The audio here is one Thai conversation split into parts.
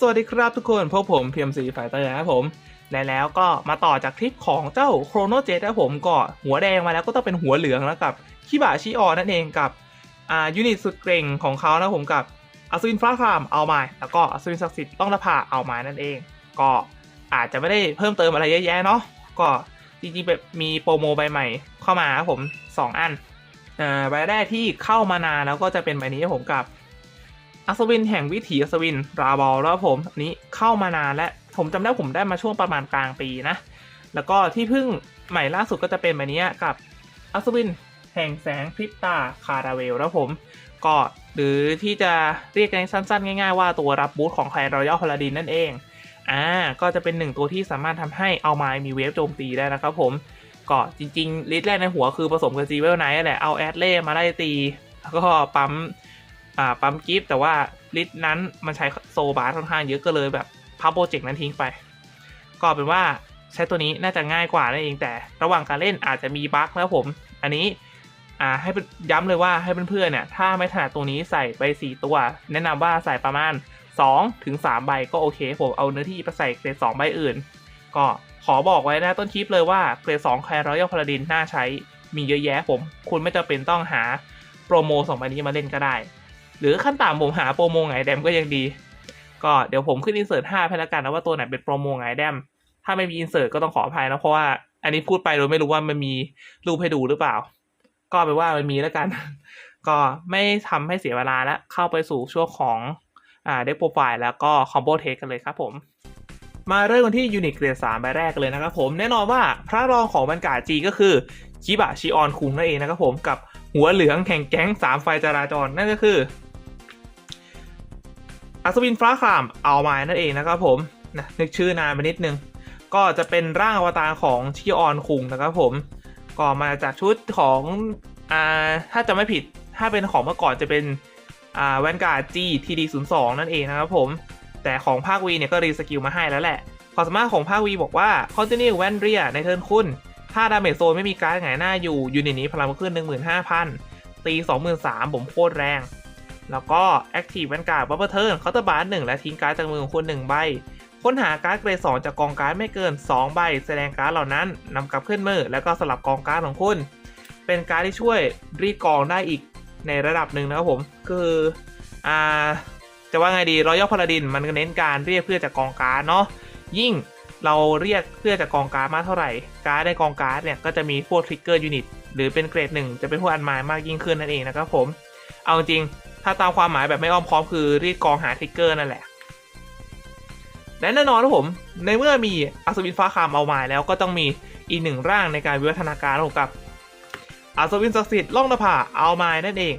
สวัสดีครับทุกคนพบผม PMC Fighter นะครับผมและแล้วก็มาต่อจากคลิปของเจ้าโครโนเจตนะผมก็หัวแดงมาแล้วก็ต้องเป็นหัวเหลืองแล้วกับคิบะชิออนั่นเองกับอ่ายูนิตสุดเกร่งของเขานะผมกับอัศวินฟ้าครามเอามาแล้วก็อัศวินศักดิ์สิทธิ์ต้องนภาเอามานั่นเอง ก็อาจจะไม่ได้เพิ่มเติมอะไรเยอะแยะเนาะก็จริงๆแบบมีโปรโมใบใหม่เข้ามาครับผมสองอันอ่าใบแรกที่เข้ามานานแล้วก็จะเป็นใบนี้ผมกับ อัศวินแห่งวิถีอัศวินราบอลแล้วผมอันนี้เข้ามานานและผมจำได้ผมได้มาช่วงประมาณกลางปีนะ แล้วก็ที่เพิ่งใหม่ล่าสุดก็จะเป็นแบบนี้กับอัศวินแห่งแสงพริบตาคาราเวลแล้วผม ก็หรือที่จะเรียกกันสั้นๆ ง่ายๆ ว่าตัวรับบูทของไครอยัลพาลาดินนั่นเองอ่าก็จะเป็นหนึ่งตัวที่สามารถทำให้เอาไม้มีเวฟโจมตีได้นะครับผมก็จริงๆลิสต์แรกในหัวคือผสมกับจีเวลไนท์แหละเอาแอดเล่มาไล่ตี แล้วก็ปั๊ม อ่าปั๊มกิฟต์แต่ว่าลิสต์นั้นมันใช้โซบาร์ค่อนข้างเยอะก็เลยแบบพับโปรเจกต์นั้นทิ้งไป ก็เป็นว่าใช้ตัวนี้น่าจะง่ายกว่านั่นเองแต่ ระหว่างการเล่นอาจจะมีบั๊กแล้วผม อันนี้อ่าให้ย้ำเลยว่าให้เพื่อนๆเนี่ยถ้าไม่ถนัดตัวนี้ใส่ไป 4 ตัว แนะนำว่าใส่ประมาณ2ถึง3ใบก็โอเค ผมเอาเนื้อที่ไปใส่เกรด2ใบอื่น ก็ขอบอกไว้นะต้นคลิปเลยว่าเกรด2แคร์รอยัลพาราดินน่าใช้มีเยอะแยะผม คุณไม่จำเป็นต้องหาโปรโมสองใบนี้มาเล่นก็ได้ หรือขั้นต่ำผมหาโปรโมไงแดมก็ยังดี ก็เดี๋ยวผมขึ้นอินเสิร์ต5ให้แล้วกันนะว่าตัวไหนเป็นโปรโมไงแดมถ้าไม่มีอินเสิร์ตก็ต้องขออภัยนะเพราะว่าอันนี้พูดไปโดยไม่รู้ว่ามันมีรูปให้ดูหรือเปล่า ก็ไปว่ามันมีแล้วกัน ก็ไม่ทำให้เสียเวลาแล้วเข้าไปสู่ช่วงของอ่าเด็กโปรไฟล์แล้วก็คอมโบเทคกันเลยครับผมมาเริ่มกันที่ยูนิตเกรด3ใบแรกเลยนะครับผมแน่นอนว่าพระรองของบรรกาจีก็คือชิบะชิออนคุงนั่นเองนะครับผมกับหัวเหลืองแข่งแก๊ง3ไฟจราจรนั่นก็คือ อัศวินฟ้าครามเอาไม้นั่นเองนะครับผมนะนึกชื่อนานไปนิดนึง ก็จะเป็นร่างอวตารของชิออนคุงนะครับผม ก็มาจากชุดของอ่าถ้าจะไม่ผิดถ้าเป็นของเมื่อก่อนจะเป็นอ่าแวนการ์ดจีทีดีศูนย์สองนั่นเองนะครับผม แต่ของภาควีเนี่ยก็รีสกิลมาให้แล้วแหละความสามารถของภาควีบอกว่า Continue w a n d r i a ในเทิร์นคุณ ถ้าดาเมจโซนไม่มีการ์ดหงายหน้าอยู่ยูนิตนี้พลังขึ้น 15,000 ตี 23,000ผมโคตรแรง แล้วก็ Active Vanguard Bubble Turn เคาน์เตอร์บาร์หนึ่งและทิ้งการ์ดจากมือของคุณ1ใบ ค้นหาการ์ดเกรด2จากกองการ์ดไม่เกิน 2 ใบ แสดงการ์ดเหล่านั้นนำกลับขึ้นมือ แล้วก็สลับกองการ์ดของคุณ เป็นการ์ดที่ช่วยรีกองได้อีกในระดับหนึ่งนะครับผม คืออ่าจะว่าไงดีรอยัลพาราดินมันเน้นการเรียกเพื่อจากกองการ์ดเนาะยิ่งเราเรียกเพื่อจากกองการ์ดมากเท่าไหร่ การ์ดในกองการ์ดเนี่ยก็จะมีพวกทริกเกอร์ยูนิตหรือเป็นเกรดหนึ่งจะเป็นพวกอันไมล์มากยิ่งขึ้นนั่นเองนะครับผม เอาจริง ถ้าตามความหมายแบบไม่อ้อมค้อมคือรีดกองหาทริกเกอร์นั่นแหละและแน่นอนนะผม ในเมื่อมีอัศวินฟ้าคามเอามาแล้วก็ต้องมีอีกหนึ่งร่างในการวิวัฒนาการของกับอัศวินศักดิ์สิทธิ์ล่องนภาเอามานั่นเอง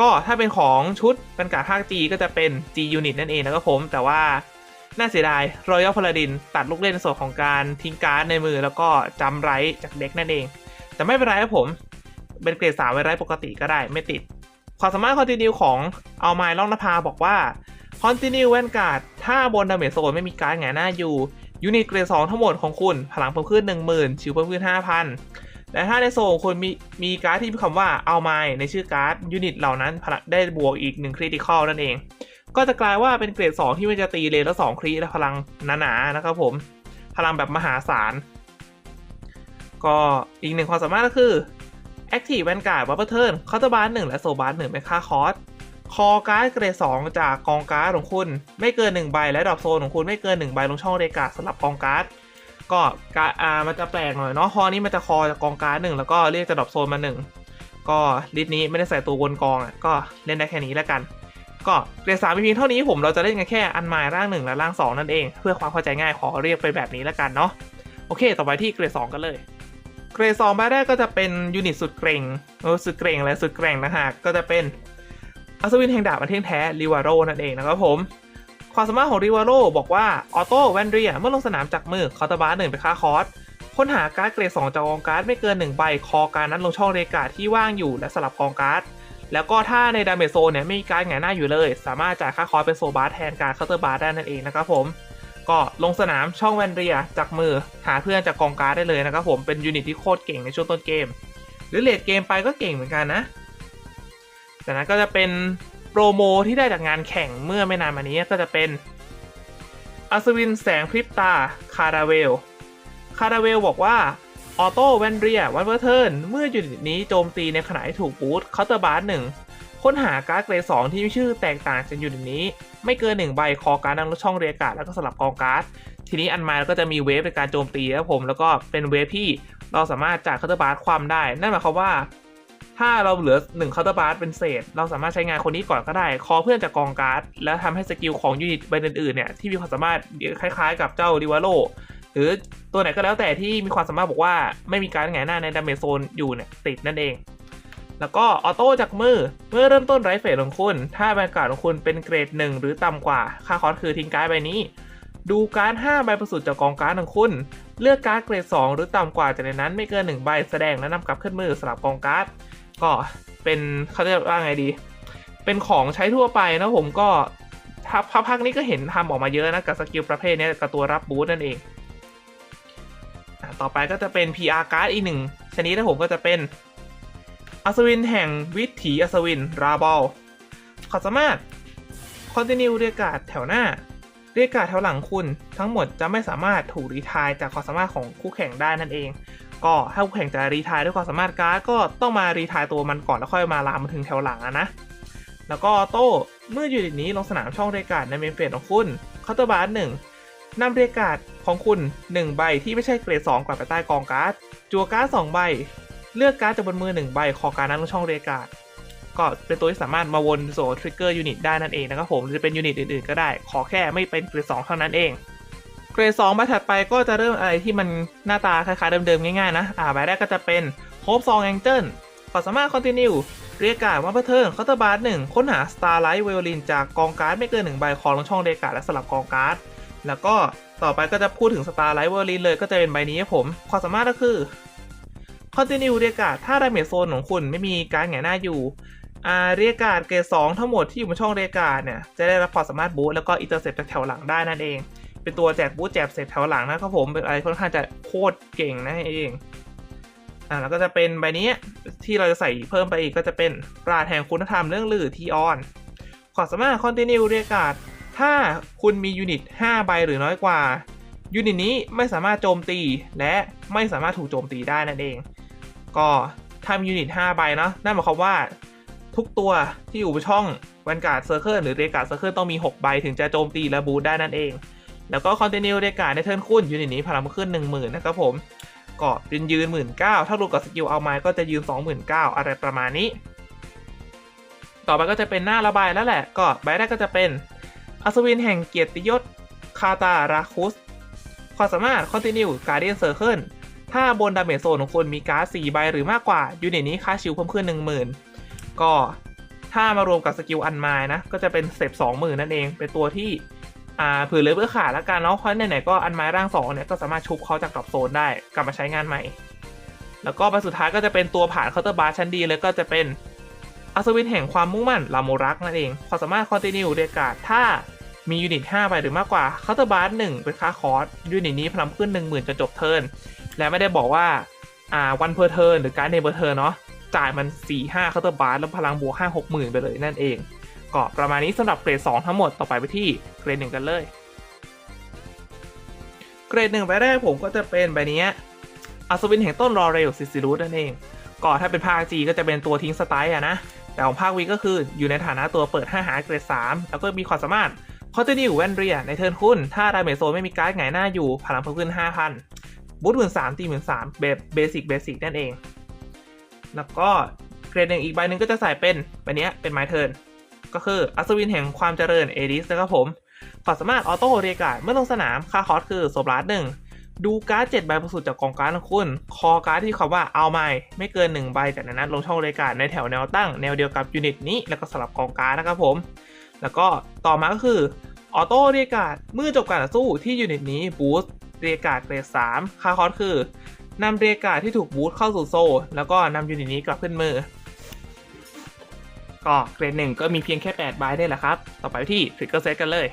ก็ถ้าเป็นของชุดเป็นการภาค G ก็จะเป็น G Unit นั่นเองนะครับผม แต่ว่าน่าเสียดาย Royal Paladin ตัดลูกเล่นในส่วนของการทิ้งการ์ดในมือแล้วก็จำไรจากเด็กนั่นเอง แต่ไม่เป็นไรครับผม เป็นเกรดสามไว้ไรปกติก็ได้ไม่ติด ความสามารถคอนติเนียของเอาไม้ล่องนภาบอกว่า Continue Vanguard ถ้าบนดาเมจโซนไม่มีการดหงายหน้าอยู่ยูนิตเกรด2ทั้งหมดของคุณ พลังเพิ่มขึ้น 10,000 ชิวเพิ่มขึ้น 5,000 และถ้าในโซนของคุณมีมีการ์ดที่มีคำว่าเอาไม้ในชื่อการ์ดยูนิตเหล่านั้นพลังได้บวกอีก1คริติคอลนั่นเอง ก็จะกลายว่าเป็นเกรด 2 ที่มันจะตีเลนล้ว2คริและพลังหนาๆนะครับผม พลังแบบมหาศาลก็อีกหนึ่งความสามารถก็คือ Active Vanguard Bubble Turn เคาน์เตอร์บาร์หนึ่งและโซบาร์หนึ่งเป็นค่าคอสคอการ์ดเกรด2จากกองการ์ดของคุณ ไม่เกิน1ใบและดรอปโซนของคุณไม่เกิน1ใบลงช่องเรกาสำหรับกองการ์ดก็การอ่ามันจะแปลกหน่อยเนาะคอนี้มันจะคอจากกองการ์ดหนึ่งแล้วก็เรียกจะดรอปโซนมาหนึ่งก็ลิสต์นี้ไม่ได้ใส่ตัวบนกองอะก็เล่นได้แค่นี้แล้วกัน ก็เกรดสามมีเพียงเท่านี้ผมเราจะเล่นกันแค่อันไม้ร่างหนึ่งและร่างสองนั่นเอง เพื่อความเข้าใจง่ายขอเรียกไปแบบนี้แล้วกันเนาะโอเค ต่อไปที่เกรดสองกันเลย เกรดสองใบแรกก็จะเป็นยูนิตสุดเกรงเออสุดเกรงและสุดแกร่งนะฮะก็จะเป็นอัศวินแห่งดาบอันเที่ยงแท้ริวาโรนั่นเองนะครับผมความสามารถของริวาโรบอกว่าออโต้แวนเรียเมื่อลงสนามจากมือคอตบาร์หนึ่งไปค่าคอร์สค้นหาการ์ดเกรด2จากกองการ์ดไม่เกิน1ใบคอการนั้นลงช่องเรกาที่ว่างอยู่และสลับกองการ์ดแล้วก็ถ้าในดาเมจโซนเนี่ยไม่มีการดหงายหน้าอยู่เลย สามารถจ่ายค่าคอร์สเป็นโซบาร์แทนการเคาน์เตอร์บาร์ได้นั่นเองนะครับผม ก็ลงสนามช่องแวนเรียจากมือหาเพื่อนจากกองการได้เลยนะครับผมเป็นยูนิตที่โคตรเก่งในช่วงต้นเกม หรือเลดเกมไปก็เก่งเหมือนกันนะจากนั้นก็จะเป็นโปรโมที่ได้จากงานแข่งเมื่อไม่นานมานี้ก็จะเป็นอัศวินแสงพริบตาคาราเวลคาราเวลบอกว่าออโต้แวนเรียวันเวอร์เทิร์นเมื่อยูนิตนี้โจมตีในขณะที่ถูกบูทเคาน์เตอร์บาร์หนึ่ง ค้นหาการ์ดเกรดสองที่มีชื่อแตกต่างจากยูนิตนี้ ไม่เกินหนึ่งใบคอการ์ดดังช่องเรียการ์ดแล้วก็สลับกองการ์ดทีนี้อันมาก็จะมีเวฟในการโจมตีนะครับผมแล้วก็เป็นเวฟที่เราสามารถจ่ายเคาน์เตอร์บาร์ความได้ นั่นหมายความว่า ถ้าเราเหลือ1เคาน์เตอร์บาร์เป็นเศษ เราสามารถใช้งานคนนี้ก่อนก็ได้ คอเพื่อนจากกองการ์ด แล้วทำให้สกิลของยูนิตใบอื่นๆเนี่ยที่มีความสามารถคล้ายๆ กับเจ้าดิวาโลหรือตัวไหนก็แล้วแต่ที่มีความสามารถบอกว่าไม่มีการแหงนหน้าในดาเมจโซนอยู่เนี่ยติดนั่นเอง แล้วก็ออโต้จากมือ เมื่อเริ่มต้นไรเฟสของคุณ ถ้าแบนการ์ดของคุณเป็นเกรด 1 หรือต่ำกว่า ค่าคอสคือทิ้งการ์ดใบนี้ ดูการ์ด5ใบประสุดจากกองการ์ดของคุณ เลือกการ์ดเกรด 2 หรือต่ำกว่าจากในนั้นไม่เกิน 1 ใบแสดงและนำกลับขึ้นมือสลับกองการ์ดก็เป็นเขาเรียกว่าไงดี เป็นของใช้ทั่วไปนะผมก็ทัพพักนี้ก็เห็นทำออกมาเยอะนะกับสกิลประเภทนี้กับตัวรับบูสต์นั่นเอง ต่อไปก็จะเป็น PR การ์ดอีกหนึ่งชนิดนะผมก็จะเป็น อัศวินแห่งวิถีอัศวินราบอลขอสามารถคอนติเนียเรียกการ์ดแถวหน้า เรียกการ์ดแถวหลังคุณ ทั้งหมดจะไม่สามารถถูกรีทายจากความสามารถของคู่แข่งได้นั่นเอง ก็ถ้าคู่แข่งจะรีทายด้วยความสามารถการ์ดก็ต้องมารีทายตัวมันก่อนแล้วค่อยมาลามมาถึงแถวหลังนะ แล้วก็โต้เมื่ออยู่ในนี้ลงสนามช่องเรียกการ์ดในเมนเฟสของคุณเคาน์เตอร์บาร์หนึ่งนำเรียกการ์ดของคุณ 1 ใบที่ไม่ใช่เกรด2กลับไปใต้กองการ์ดจัวการ์ด2ใบ เลือกการ์ดจากบนมือ1ใบขอการดนั้นลงช่องเรียการ์ดก็เป็นตัวที่สามารถมาวนโซทริกเกอร์ยูนิตได้นั่นเองนะครับผมจะเป็นยูนิตอื่นๆก็ได้ ขอแค่ไม่เป็นเกรด2เท่านั้นเองเกรด2ใบถัดไปก็จะเริ่มอะไรที่มันหน้าตาคล้ายๆเดิมๆง่ายๆนะอ่าใบแรกก็จะเป็นโฮปซองแองเจิลขอสามารถคอนติเนียเรียกการ์ดว่าเพื่อเทิร์นเคาน์เตอร์บาร์หนึ่งค้นหา Starlight Violin จากกองการ์ดไม่เกินหนึ่งใบขอลงช่องเรียกการ์ดและสลับกองการ์ดแล้วก็ต่อไปก็จะพูดถึง Starlight Violin เลยก็จะเป็นใบนี้ครับผมความสามารถก็คือ Continue เรียการ์ดถ้าดาเมจโซนของคุณไม่มีการแหงนหน้าอยู่อาเรียการ์ดเกรด2ทั้งหมดที่อยู่บนช่องเรียการ์ดเนี่ยจะได้รับความสามารถบูสต์แล้วก็อินเตอร์เซปจากแถวหลังได้นั่นเอง เป็นตัวแจกบูสต์แจกเสร็จแถวหลังนะครับผมเป็นอะไรค่อนข้างจะโคตรเก่งนั่นเองอ่าแล้วก็จะเป็นใบนี้ที่เราจะใส่เพิ่มไปอีกก็จะเป็นปราดแห่งคุณธรรมเรื่องลือทีออนความสามารถ Continue เรียการ์ดถ้าคุณมียูนิต 5 ใบหรือน้อยกว่ายูนิตนี้ไม่สามารถโจมตีและไม่สามารถถูกโจมตีได้นั่นเอง ก็ทำยูนิต5ใบเนาะนั่นหมายความว่าทุกตัวที่อยู่บนช่องวันการ์ดเซอร์เคิลหรือเรกา r เซอร์เคิลต้องมี 6 ใบถึงจะโจมตีและบูทได้นั่นเอง แล้วก็คอนเทนิวเรกาในเทิร์นคุณยูนิตนี้พลังมันขึ้น 10,000 นะครับผมก็ยืนยืนหมื่นเก้าถ้ารวมกับสกิลเอาไม้ก็จะยืนสองหมื่นเก้าอะไรประมาณนี้ ต่อไปก็จะเป็นหน้าระบายแล้วแหละ ก็ใบแรกก็จะเป็นอัศวินแห่งเกียรติยศคาตาราคุสความสามารถ Continue Guardian Circle ถ้าบนดาเมจโซนของคุณมีการ์ด4ใบหรือมากกว่า ยูนิตนี้ค่าชิลเพิ่มขึ้น 10,000 ก็ถ้ามารวมกับสกิลอันไม้นะ ก็จะเป็นเซฟ20,000นั่นเอง เป็นตัวที่อ่าเผื่อเลยเพื่อขาดแล้วกันเนาะเพราะไหนๆก็อันไม้ร่างสองเนี่ยก็สามารถชุบเขาจากดรอปโซนได้กลับมาใช้งานใหม่ แล้วก็ใบสุดท้ายก็จะเป็นตัวผ่านเคาน์เตอร์บาร์ชั้นดีเลยก็จะเป็นอัศวินแห่งความมุ่งมั่นลาโมรักนั่นเองความสามารถคอนติเนียเรียกาดถ้ามียูนิต5ใบหรือมากกว่าเคาน์เตอร์บาร์หนึ่งเป็นค่าคอร์สยูนิตนี้พลังขึ้น 10,000จนจบเทิร์น และไม่ได้บอกว่าอ่าวันเพอร์เทิร์นหรือการเดย์เพอร์เทิร์นเนาะจ่ายมัน 4 5เคาน์เตอร์บาร์แล้วพลังบวก 5 6 0,000ไปเลยนั่นเอง ก็ประมาณนี้สำหรับเกรด 2 ทั้งหมดต่อไปไปที่เกรด 1 กันเลย เกรดหนึ่งใบแรกผมก็จะเป็นใบนี้อัศวินแห่งต้นรอเรลซิซิรุสนั่นเองก็ถ้าเป็นภาคจีก็จะเป็นตัวทิ้งสไตล์อะนะ แต่ของภาควีก็คืออยู่ในฐานะตัวเปิด 5 หาเกรด 3 แล้วก็มีความสามารถคอ n ติ n ิวแวนเรียในเทิร์นคุณ ถ้าดาเมจโซนไม่มีการ์ดหงายหน้าอยู่พลังเพิ่มขึ้น5,000 บูทหมื่นสามตีหมื่นสามแบบเบสิกเบสิกนั่นเอง แล้วก็เกรดหนึ่งอีกใบหนึ่งก็จะใส่เป็นใบนี้เป็นไมเทิร์นก็คืออัศวินแห่งความเจริญเอดิสนะครับผมความสามารถออโต้เรียการ์ดเมื่อลงสนามค่าคอร์สคือโซบลัสหนึ่งดูการ์ดเจ็ดใบประสุดจากกองการ์ดของคุณ คอการ์ดที่คำว่าเอาไม่ไม่เกิน 1 ใบจากนั้นลงช่องเรียการ์ดในแถวแนวตั้งแนวเดียวกับยูนิตนี้แล้วก็สลับกองการ์ดนะครับผม แล้วก็ต่อมาก็คือออโต้เรียการ์ดเมื่อจบการต่อสู้ที่ยูนิตนี้บูสต์ เรียกาดเกรด3ค่าคอร์สคือนำเรียกาดที่ถูกบูสต์เข้าสู่โซลแล้วก็นำยูนิตนี้กลับขึ้นมือ ก็เกรดหนึ่งก็มีเพียงแค่8ใบได้แหละครับ ต่อไปที่ทริกเกอร์เซตกันเลย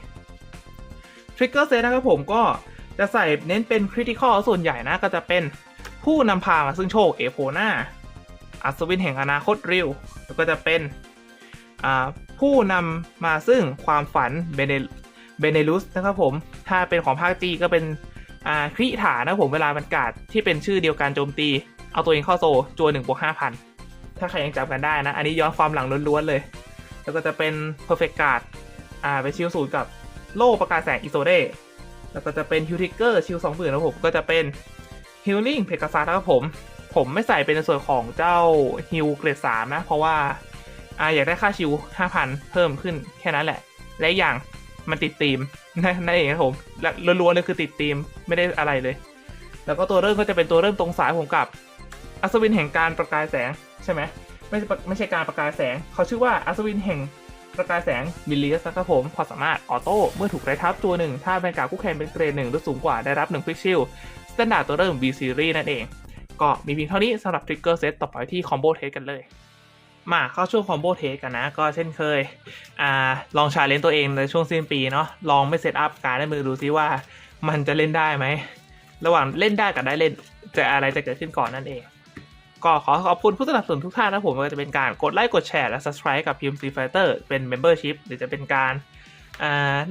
ทริกเกอร์เซตนะครับผมก็จะใส่เน้นเป็นคริติคอลส่วนใหญ่นะก็จะเป็นผู้นำพามาซึ่งโชคเอโพนาอัศวินแห่งอนาคตริวแล้วก็จะเป็นผู้นำมาซึ่งความฝันเบเนเบเนลุสนะครับผม ถ้าเป็นของภาคจีก็เป็น อ่าคริฐานะผมเวลามันกาดที่เป็นชื่อเดียวกันโจมตี เอาตัวเองเข้าโซจัวหนึ่งบวกห้าพันถ้าใครยังจำกันได้นะ อันนี้ย้อนความหลังล้วนๆเลย แล้วก็จะเป็น perfect guard อ่าเป็นชิลศูนย์กับโล่ประกายแสงอิโซเดแล้วก็จะเป็นฮิวทิกเกอร์ชิลสองหมื่นนะผมก็จะเป็นฮิลลิ่งเพกาซัสนะครับผม ผมไม่ใส่เป็นในส่วนของเจ้าฮิลเกรดสามนะ เพราะว่าอ่าอยากได้ค่าชิลห้าพันเพิ่มขึ้นแค่นั้นแหละ และอย่าง มันติดธีมนั่นนั่นเองครับผมและล้วนๆเลยคือติดธีมไม่ได้อะไรเลย แล้วก็ตัวเริ่มก็จะเป็นตัวเริ่มตรงสายผมกับอัศวินแห่งการประกายแสงใช่ไหมไม่ใช่ไม่ใช่การประกายแสง เขาชื่อว่าอัศวินแห่งประกายแสงบิลลิสนะครับผมความสามารถออโต้เมื่อถูกไร้ทับตัวหนึ่ง ถ้าเป็นกาคู่แข่งเป็นเกรดหนึ่งหรือสูงกว่าได้รับ1ควิกชิลสแตนดาร์ดตัวเริ่ม B Series นั่นเอง ก็มีเพียงเท่านี้สำหรับทริกเกอร์เซตต่อไปที่คอมโบเทสกันเลย มาเข้าช่วงคอมโบเทสกันนะ ก็เช่นเคยอ่าลองชาเลนจ์ตัวเองในช่วงสิ้นปีเนาะลองไม่เซตอัพการได้มือดูซิว่ามันจะเล่นได้ไหม ระหว่างเล่นได้กับได้เล่นจะอะไรจะเกิดขึ้นก่อนนั่นเอง ก็ขอขอบคุณผู้สนับสนุนทุกท่านนะผมไม่ว่าจะเป็นการกดไลค์กดแชร์และ subscribe กับ PMC Fighter เป็น Membership หรือจะเป็นการ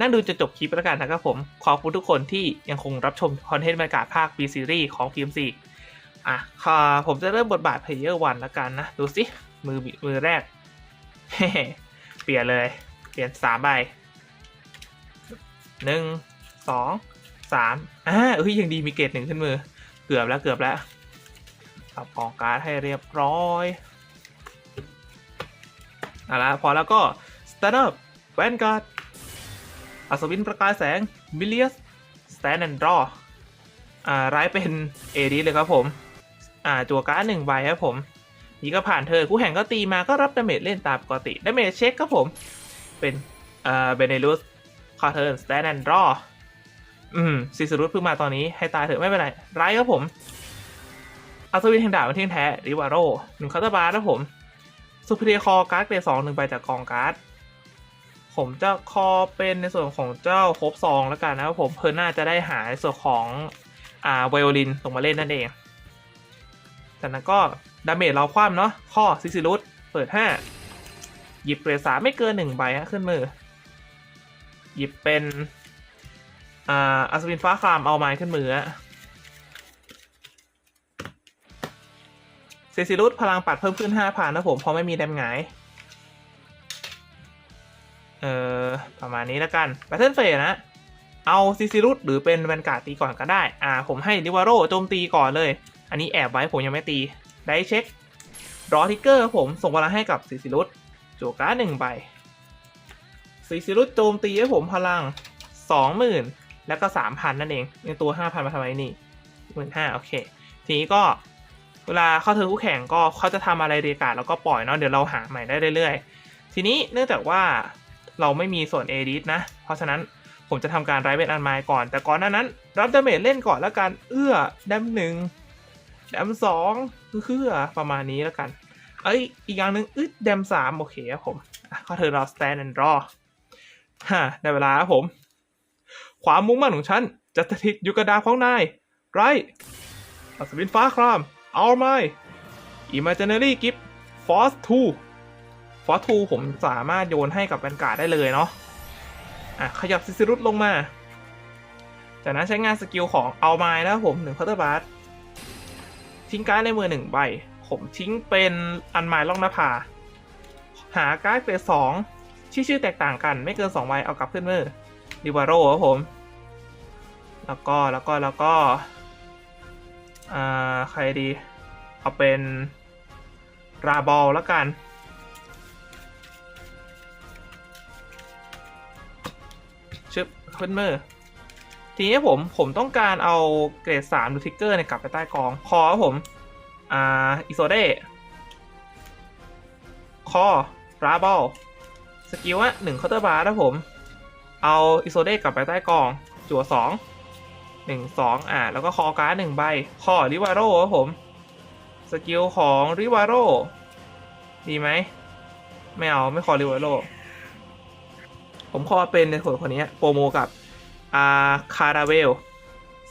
นั่งดูจนจบคลิปแล้วกันนะครับผม ขอบคุณทุกคนที่ยังคงรับชมคอนเทนต์บรรยากาศภาค B Series ของ PMC อะค่ะผมจะเริ่มบทบาท Player 1แล้วกันนะ ดูสิ มือมือแรก เปลี่ยนเลย เปลี่ยนสามใบหนึ่งสองสามอ่าเอ้ยยังดีมีเกรดหนึ่งขึ้นมือ เกือบแล้วเกือบแล้วปรับกองการ์ดให้เรียบร้อยเอาละพอแล้วก็ Stand up Vanguard อัศวินประกายแสง m i l l i u s Stand and Draw อ่าร้ายเป็นเอดีเลยครับผม อ่าจั่วการ์ดหนึ่งใบครับผม นี่ก็ผ่านเธอคู่แข่งก็ตีมาก็รับดาเมจเล่นตามปกติดาเมจเช็คครับผม เป็นเอ่อเบเนลุสคาเทิร์นสแตนแอนด์รออืมซีซูรุสเพิ่งมาตอนนี้ให้ตายเถอะไม่เป็นไรไรครับผมอัศวินแห่งดาบมันเที่ยงแท้ริวาโรหนึ่งคาตาบาร์นะผมสุพเรียคอการ์ดเกรดสองหนึ่งใบจากกองการ์ดผมจะคอเป็นในส่วนของเจ้าโคบซองแล้วกันนะครับผมเพิ่นน่าจะได้หาในส่วนของอ่าไวโอลินลงมาเล่นนั่นเองจากนั้นก็ ดาเมจเราคว่ำเนาะข้อซิซิลุสเปิด 5 หยิบเกรดสามไม่เกินหนึ่งใบฮะขึ้นมือ หยิบเป็นอ่าอัศวินฟ้าคามเอาไม้ขึ้นมือฮะซิซิลุสพลังปัดเพิ่มขึ้น5พันนะผมเพราะไม่มีแดมหงายเออประมาณนี้แล้วกันแบทเทิลเฟสนะ เอาซิซิลุสหรือเป็นแวนการ์ดตีก่อนก็ได้ อ่า ผมให้ดิวาโรโจมตีก่อนเลย อันนี้แอบไว้ผมยังไม่ตี ได้เช็ครอทิกเกอร์ครับผมส่งพลังให้กับซิซิลุสจั่วการ์ดหนึ่งใบซิซิลุสโจมตีให้ผมพลังสองหมื่นแล้วก็สามพันนั่นเองในตัวห้าพันมาทำไมนี่หมื่นห้าโอเค ทีนี้ก็เวลาเข้าเทิร์นคู่แข่งก็เขาจะทำอะไรเรียกาศแล้วก็ปล่อยเนาะเดี๋ยวเราหาใหม่ได้เรื่อยๆ ทีนี้เนื่องจากว่าเราไม่มีส่วนเอดิสนะ เพราะฉะนั้นผมจะทำการไรเวทอันไมก่อน แต่ก่อนหน้านั้น รับดาเมจเล่นก่อนแล้วกันเอื้อแดมหนึ่ง แดมสองคือประมาณนี้แล้วกัน เอ้ย อีกอย่างหนึ่งอึดแดมสามโอเคครับผมก็เธอรอ stand and draw ฮะได้เวลาครับผม ความมุ่งมั่นของฉัน จะสถิตอยู่กับดาของนาย ไรอัศวินฟ้าครามเอาไม้ imaginary gift force 2 force 2ผมสามารถโยนให้กับแวนการ์ดได้เลยเนาะอะขยับซิซิรุตลงมา จากนั้นใช้งานสกิลของเอาไม้นะครับผมหนึ่งพัตเตอร์บาร์ ทิ้งการ์ดในมือหนึ่งใบ ผมทิ้งเป็นอันไมล์ล่องนภา หาการ์ดเกรดสองที่ชื่อแตกต่างกันไม่เกินสองใบเอากลับขึ้นมือดิวาโร่ครับผม แล้วก็แล้วก็แล้วก็อ่าใครดี เอาเป็นราบอลแล้วกันชึบขึ้นมือ ทีนี้ผมผมต้องการเอาเกรดสามดูทิกเกอร์เนี่ยกลับไปใต้กอง คอผม อ่าอิโซเดคอราบอลสกิลอะหนึ่งเคาน์เตอร์บาร์นะผม เอาอิโซเดกลับไปใต้กอง จั่วสองหนึ่งสองอ่า แล้วก็คอการ์ดหนึ่งใบ คอริวาโร่ครับผม สกิลของริวาโร่ดีไหม ไม่เอา ไม่คอริวาโร่ผมขอเป็นในส่วนคนนี้โปรโมกับ อาคาราเวล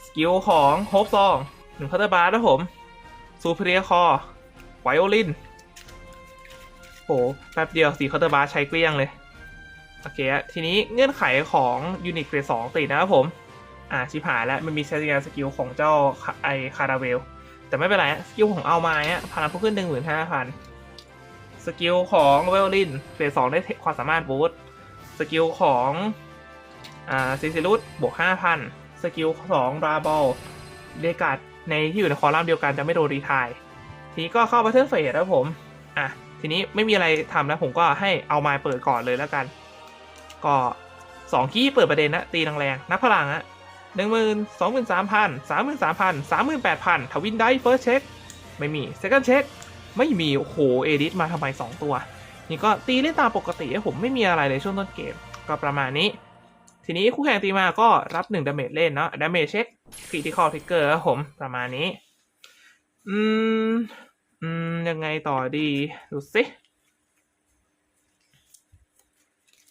สกิลของโฮปซองหนึ่งเคาน์เตบาร์นะผมซูเปอร์คอไวโอลินโหแป๊บเดียวสีเคาน์เตอร์บาร์ใช้เกลี้ยงเลย โอเคอะทีนี้เงื่อนไขของยูนิตเกรดสองติดนะครับผม อ่า ชิบหายแล้ว มันมีใช้สกิลของเจ้าไอคาราเวล แต่ไม่เป็นไรสกิลของเอามาเนี่ยพลังเพิ่มขึ้นหนึ่งหมื่นห้าพันสกิลของเวลลินเฟสสองได้ความสามารถบูสต์สกิลของ อ่าซิซิลุสบวกห้าพันสกิลของราบอลเดกาดในที่อยู่ในคอลัมน์เดียวกันจะไม่โดนรีทายทีนี้ก็เข้าบัตเทิลเฟสแล้วผม อะ ทีนี้ไม่มีอะไรทำแล้วผมก็ให้เอาไม้เปิดก่อนเลยแล้วกัน ก็สองขี้เปิดประเด็นนะตีแรงๆนับพลังอะหนึ่งหมื่นสองหมื่นสามพันสามหมื่นสามพันสามหมื่นแปดพันทวินได้เฟิร์สเช็คไม่มีเซคันด์เช็คไม่มี โอ้โห เอดิสมาทำไมสองตัว นี่ก็ตีเล่นตามปกติผมไม่มีอะไรเลยช่วงต้นเกม ก็ประมาณนี้ ทีนี้คู่แข่งตีมาก็รับ1ดาเมจเล่นเนาะดาเมจเช็คคริติคอลทิกเกอร์ครับผมประมาณนี้ อืม อืม ยังไงต่อดี ดูสิ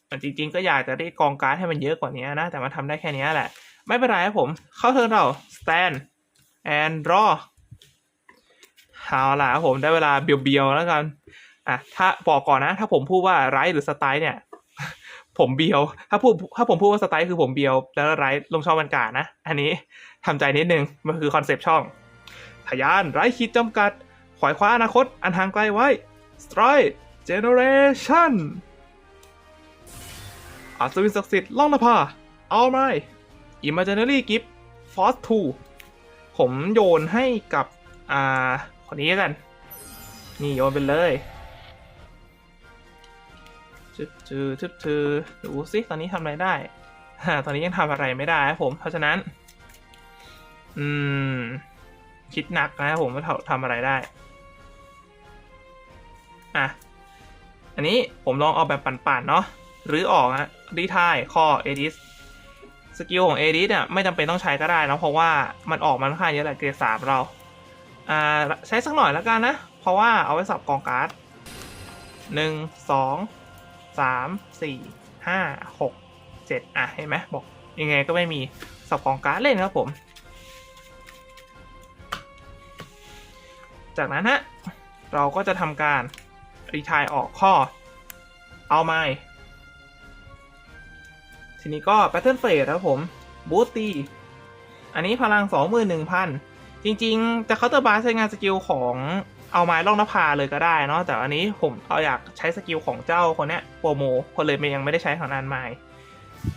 มันจริงๆ ก็อยากจะได้กองการ์ดให้มันเยอะกว่านี้นะ แต่มันทำได้แค่นี้แหละ ไม่เป็นไรครับผม เข้าเทิร์นเรา stand and draw เอาล่ะครับผมได้เวลาเบียวๆแล้วกัน อะ ถ้าบอกก่อนนะ ถ้าผมพูดว่าไรหรือสไตล์เนี่ย ผมเบียว ถ้าพูดถ้าผมพูดว่าสไตล์คือผมเบียว แล้วไร้ลงช่องบรรกาศนะ อันนี้ทำใจนิดนึง มันคือคอนเซปต์ช่องทะยานไร้ขีดจำกัด ขวายคว้าอนาคต อันห่างไกลไว้ Strike Generation อัศวินศักดิ์สิทธิ์ล่องนภาเอาไหม Imaginary Gift Force 2ผมโยนให้กับ อ่า คนนี้กัน นี่โยนไปเลย จึบจือจึบจือดูสิตอนนี้ทำอะไรได้ตอนนี้ยังทำอะไรไม่ได้ครับผม เพราะฉะนั้น อืม คิดหนักนะครับผมว่าทำอะไรได้ อะ อันนี้ผมลองเอาแบบปั่นๆเนาะหรือออกฮะรีทายข้อเอดิสสกิลของเอดิสเนี่ยไม่จำเป็นต้องใช้ก็ได้นะเพราะว่ามันออกมันค่อนข้างเยอะแหละเกรดสามเรา อ่า ใช้สักหน่อยแล้วกันนะ เพราะว่าเอาไว้สับกองการ์ดหนึ่งสอง สามสี่ห้าหกเจ็ดอะเห็นไหมบอกยังไงก็ไม่มีสับกองการ์ดเล่นครับผม จากนั้นฮะเราก็จะทำการรีทายออกข้อเอาไม้ทีนี้ก็ Battle Phase ครับผมบูตตีอันนี้พลัง 21,000 จริง ๆ จะเคาน์เตอร์บาร์ใช้งานสกิลของ เอาไม้ล่องนภาเลยก็ได้เนาะแต่อันนี้ผมเอาอยากใช้สกิลของเจ้าคนเนี้ยโปรโมคนเลยยังไม่ได้ใช้ของอันไม้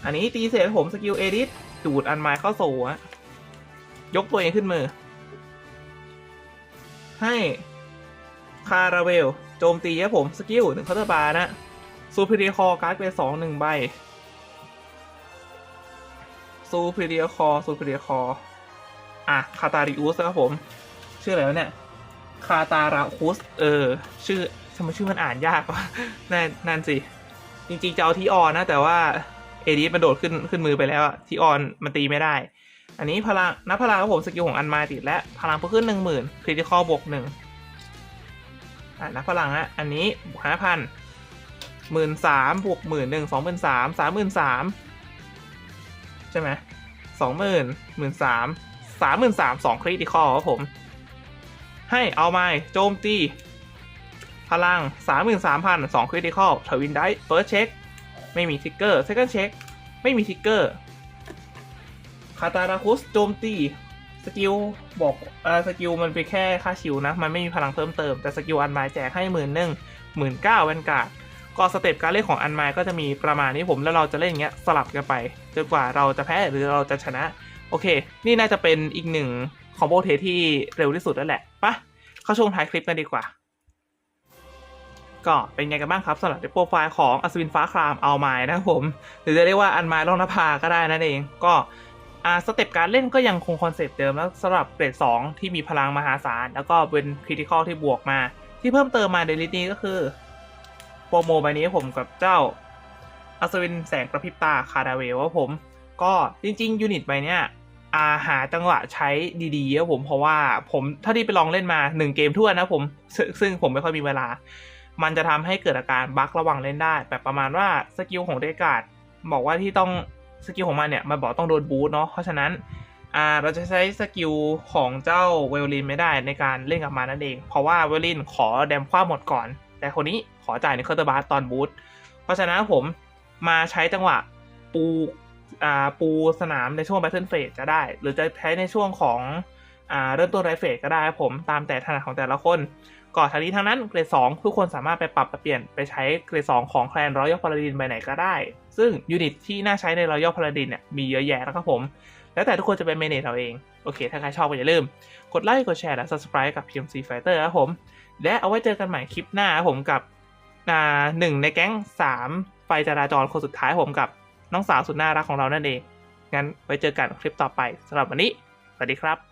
อันนี้ตีเสร็จผมสกิลเอดิสดูดอันไม้เข้าโซ่ยกตัวเองขึ้นมือ ให้คาราเวลโจมตีครับผมสกิลหนึ่งเคาน์เตอร์บาร์นะซูเปอร์คอการ์ดเป็นสองหนึ่งใบซูเปอร์คอซูเปอร์คออะคาตาริอุสครับผม ชื่ออะไรวะเนี่ย คาตาราอุส เออ ชื่อทำไมชื่อมันอ่านยากวะนั่นนั่นสิ จริงๆจะเอาที่ออนนะ แต่ว่าเอดีมันโดดขึ้นขึ้นมือไปแล้วที่ออนมันตีไม่ได้ อันนี้พลังนับพลังครับผมสกิลของอันมาติดและพลังเพิ่มขึ้นหนึ่งหมื่นคริติคอลบวกหนึ่งอ่านับพลังฮะอันนี้บวกห้าพันหมื่นสามบวกหมื่นหนึ่งสองหมื่นสามสามหมื่นสามใช่ไหมสองหมื่นหมื่นสามสามหมื่นสามสองคริติคอลครับผม ให้เอาไม้โจมตี พลังสามหมื่นสามพันสองคริติคอลทวินได้เฟิร์สเช็ค ไม่มีทิกเกอร์เซคันด์เช็ค ไม่มีทิกเกอร์คาตาราคุสโจมตีสกิลบอกเออสกิลมันเป็นแค่ค่าชิวนะ มันไม่มีพลังเพิ่มเติม แต่สกิลอันไมแจกให้หมื่นหนึ่งหมื่นเก้าแวนการ์ดก็สเต็ปการเล่นของอันไมก็จะมีประมาณนี้ผมแล้วเราจะเล่นอย่างเงี้ยสลับกันไปจนกว่าเราจะแพ้หรือเราจะชนะ โอเค นี่น่าจะเป็นอีกหนึ่ง คอมโบเทที่เร็วที่สุดแล้วแหละปะเข้าช่วงท้ายคลิปกันดีกว่า ก็เป็นไงกันบ้างครับสำหรับโปรไฟล์ของอัศวินฟ้าครามเอาไม้นะผม หรือจะเรียกว่าอันไม้ล่องนภาก็ได้นั่นเองก็สเต็ปการเล่นก็ยังคงคอนเซปต์เดิมแล้วสำหรับเกรด2 ที่มีพลังมหาศาล แล้วก็เป็นคริติคอลที่บวกมา ที่เพิ่มเติมมาในลิสต์นี้ก็คือโปรโมใบนี้ผมกับเจ้าอัศวินแสงกระพริบตาคาราเวลว่าผม ก็จริง ๆ ยูนิตใบเนี้ย อาหาจังหวะใช้ดีๆครับผมเพราะว่าผมถ้าที่ไปลองเล่นมา1เกมทั่วนะผมซ,ซึ่งผมไม่ค่อยมีเวลา มันจะทำให้เกิดอาการบั๊กระหว่างเล่นได้ แบบประมาณว่าสกิลของเดกาดบอกว่าที่ต้องสกิลของมันเนี่ยมันบอกต้องโดนบูทเนาะเพราะฉะนั้นเราจะใช้สกิลของเจ้าเวลลินไม่ได้ในการเล่นกับมันนั่นเอง เพราะว่าเวลลินขอแดมคว้าหมดก่อน แต่คนนี้ขอจ่ายในเคอร์เตอร์บาร์ตอนบูทเพราะฉะนั้นผมมาใช้จังหวะปู ปูสนามในช่วง Battle Phase จะได้ หรือจะใช้ในช่วงของอเริ่มต้นไรเฟสก็ได้ครับผมตามแต่ถนัดของแต่ละคนก่อนทางนี้ทางนั้นเกรด2ทุกคนสามารถไปปรับปเปลี่ยนไปใช้เกรด2ของแคลนรอยัลพาราดินไปไหนก็ได้ ซึ่งยูนิตที่น่าใช้ในรอยัลพาราดินเนี่ยมีเยอะแยะนะครับผม แล้วแต่ทุกคนจะเป็นเมเนจเอาเอง โอเค ถ้าใครชอบก็อย่าลืม กดไลค์ กดแชร์ และ subscribe กับ PMC Fighter ครับผม และเอาไว้เจอกันใหม่คลิปหน้าครับผมกับหนึ่งในแก๊ง 3 ไฟจราจรคนสุดท้ายผมกับ น้องสาวสุดน่ารักของเรานั่นเอง งั้นไว้เจอกันคลิปต่อไปสำหรับวันนี้ สวัสดีครับ